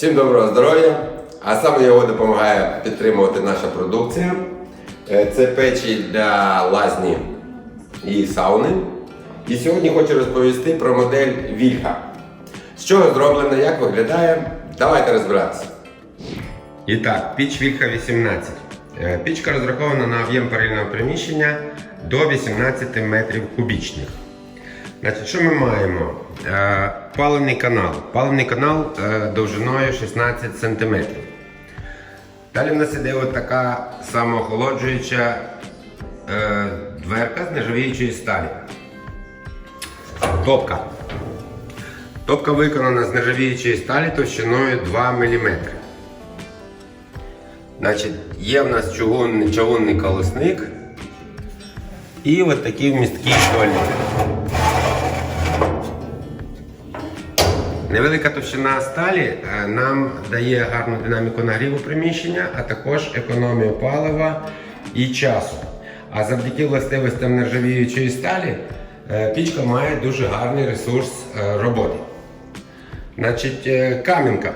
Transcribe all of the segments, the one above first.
Всім доброго здоров'я! А саме його допомагає підтримувати наша продукція. Е, Це печі для лазні і сауни. І сьогодні хочу розповісти про модель Вільха. З чого зроблена, як виглядає. Давайте розбиратися. І так, піч Вільха 18. Е, Пічка розрахована на об'єм парильного приміщення до 18 метрів кубічних. Значить, що ми маємо? Е, паливний канал. Паливний канал е, довжиною 16 см. Далі в нас іде така самоохолоджуюча е, дверка з нержавіючої сталі. Топка. Топка виконана з нержавіючої сталі товщиною 2 мм. Значить, є в нас чавунний колосник і от такі вмісткі швальники. Невелика товщина сталі е, нам дає гарну динаміку нагріву приміщення, а також економію палива і часу. А завдяки властивостям нержавіючої сталі е, пічка має дуже гарний ресурс е, роботи. Значить, камінка.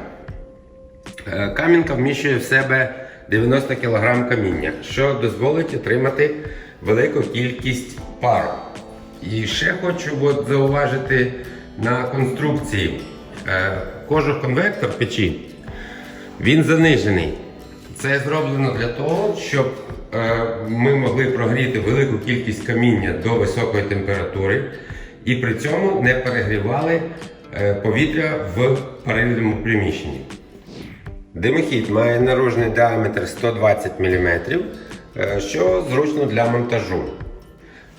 Камінка вміщує в себе 90 кг каміння, що дозволить отримати велику кількість пару. І ще хочу от зауважити на конструкції. Е, Кожух конвектор печі він занижений. Це зроблено для того, щоб е, ми могли прогріти велику кількість каміння до високої температури і при цьому не перегрівали е, повітря в парильному приміщенні. Димохід має наружний діаметр 120 мм, що зручно для монтажу.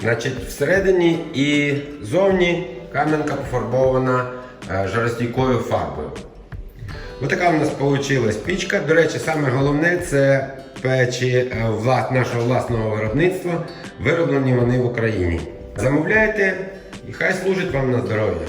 Значить, всередині і зовні кам'янка пофарбована жаростійкою фарбою. Ось така в нас вийшла пічка. До речі, саме головне це печі е, нашого власного виробництва. Вироблені вони в Україні. Замовляйте і хай служить вам на здоров'я.